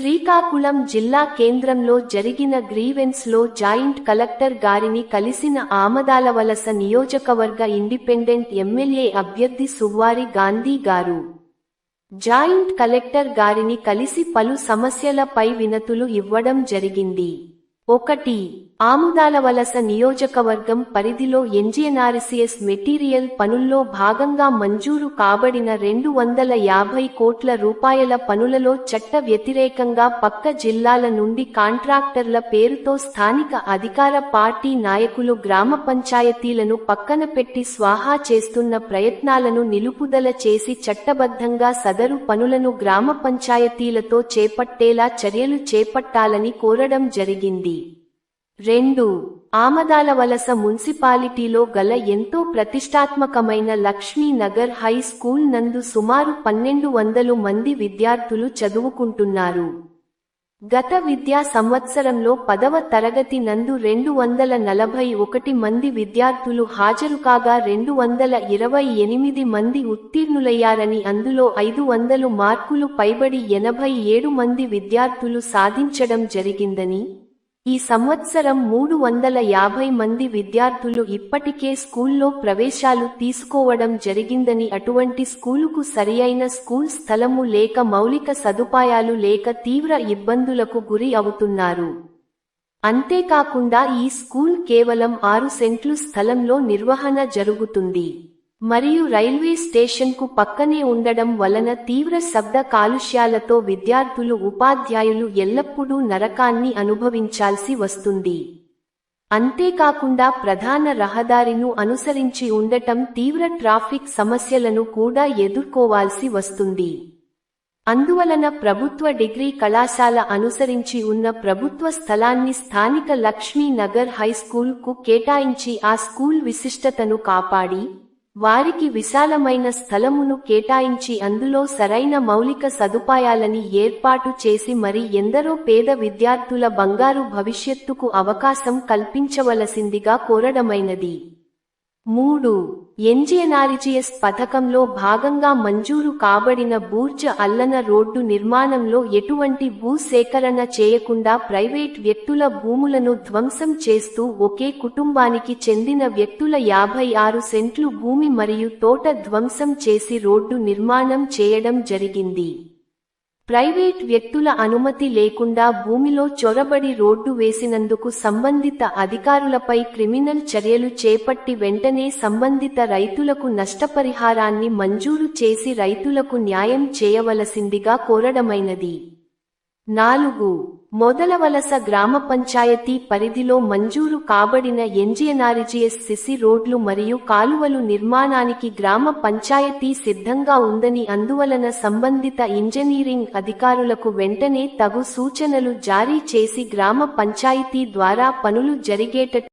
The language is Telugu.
శ్రీకాకుళం జిల్లా కేంద్రంలో జరిగిన గ్రీవెన్స్లో జాయింట్ కలెక్టర్ గారిని కలిసిన ఆమదాలవలస నియోజకవర్గ ఇండిపెండెంట్ ఎమ్మెల్యే అభ్యర్థి సువ్వారి గాంధీ గారు. జాయింట్ కలెక్టర్ గారిని కలిసి పలు సమస్యలపై వినతులు ఇవ్వడం జరిగింది. ఒకటి ఆముదాలవలస నియోజకవర్గం పరిధిలో ఎన్జిఎన్ఆర్సిఎస్ మెటీరియల్ పనుల్లో భాగంగా మంజూరు కాబడిన రెండు వందల యాభై కోట్ల రూపాయల పనులలో చట్ట వ్యతిరేకంగా పక్క జిల్లాల నుండి కాంట్రాక్టర్ల పేరుతో స్థానిక అధికార పార్టీ నాయకులు గ్రామ పంచాయతీలను పక్కన పెట్టి స్వాహా చేస్తున్న ప్రయత్నాలను నిలుపుదల చేసి చట్టబద్ధంగా సదరు పనులను గ్రామ పంచాయతీలతో చేపట్టేలా చర్యలు చేపట్టాలని కోరడం జరిగింది. రెండు ఆమదాల వలస మున్సిపాలిటీలో గల ఎంతో ప్రతిష్టాత్మకమైన లక్ష్మీనగర్ హై స్కూల్ నందు సుమారు పన్నెండు వందలు మంది విద్యార్థులు చదువుకుంటున్నారు. గత విద్యా సంవత్సరంలో పదవ తరగతి నందు రెండు వందల నలభై ఒకటి మంది విద్యార్థులు హాజరు కాగా రెండు వందల ఇరవై ఎనిమిది మంది ఉత్తీర్ణులయ్యారని అందులో ఐదు వందలు మార్కులు పైబడి ఎనభై ఏడు మంది విద్యార్థులు సాధించడం జరిగిందని ఈ సంవత్సరం మూడు వందల యాభై మంది విద్యార్థులు ఇప్పటికే స్కూల్లో ప్రవేశాలు తీసుకోవడం జరిగిందని అటువంటి స్కూలుకు సరియైన స్కూల్ స్థలము లేక మౌలిక సదుపాయాలు లేక తీవ్ర ఇబ్బందులకు గురి అవుతున్నారు. అంతేకాకుండా ఈ స్కూల్ కేవలం ఆరు సెంట్లు స్థలంలో నిర్వహణ జరుగుతుంది. మరియు రైల్వే స్టేషన్కు పక్కనే ఉండడం వలన తీవ్ర శబ్ద కాలుష్యాలతో విద్యార్థులు ఉపాధ్యాయులు ఎల్లప్పుడూ నరకాన్ని అనుభవించాల్సి వస్తుంది. అంతేకాకుండా ప్రధాన రహదారిను అనుసరించి ఉండటం తీవ్ర ట్రాఫిక్ సమస్యలను కూడా ఎదుర్కోవాల్సి వస్తుంది. అందువలన ప్రభుత్వ డిగ్రీ కళాశాల అనుసరించి ఉన్న ప్రభుత్వ స్థలాన్ని స్థానిక లక్ష్మీ నగర్ హై స్కూల్కు కేటాయించి ఆ స్కూల్ విశిష్టతను కాపాడి వారికి విశాలమైన స్థలమును కేటాయించి అందులో సరైన మౌలిక సదుపాయాలని ఏర్పాటు చేసి మరి ఎందరో పేద విద్యార్థుల బంగారు భవిష్యత్తుకు అవకాశం కల్పించవలసిందిగా కోరడమైనది. మూడు ఎన్జిఎన్ఆర్జిఎస్ పథకంలో భాగంగా మంజూరు కాబడిన బూర్జ అల్లన రోడ్డు నిర్మాణంలో ఎటువంటి భూసేకరణ చేయకుండా ప్రైవేట్ వ్యక్తుల భూములను ధ్వంసం చేస్తూ ఒకే కుటుంబానికి చెందిన వ్యక్తుల యాభై ఆరు సెంట్లు భూమి మరియు తోట ధ్వంసం చేసి రోడ్డు నిర్మాణం చేయడం జరిగింది. ప్రైవేట్ వ్యక్తుల అనుమతి లేకుండా భూమిలో చొరబడి రోడ్డు వేసినందుకు సంబంధిత అధికారులపై క్రిమినల్ చర్యలు చేపట్టి వెంటనే సంబంధిత రైతులకు నష్టపరిహారాన్ని మంజూరు చేసి రైతులకు న్యాయం చేయవలసిందిగా కోరడమైనది. నాలుగు మొదలవలస గ్రామ పంచాయతీ పరిధిలో మంజూరు కాబడిన ఎన్జిఎన్ఆర్జిఎస్ సిసి రోడ్లు మరియు కాలువలు నిర్మాణానికి గ్రామ పంచాయతీ సిద్ధంగా ఉందని అందువలన సంబంధిత ఇంజనీరింగ్ అధికారులకు వెంటనే తగు సూచనలు జారీ చేసి గ్రామ పంచాయతీ ద్వారా పనులు జరిగేటట్టు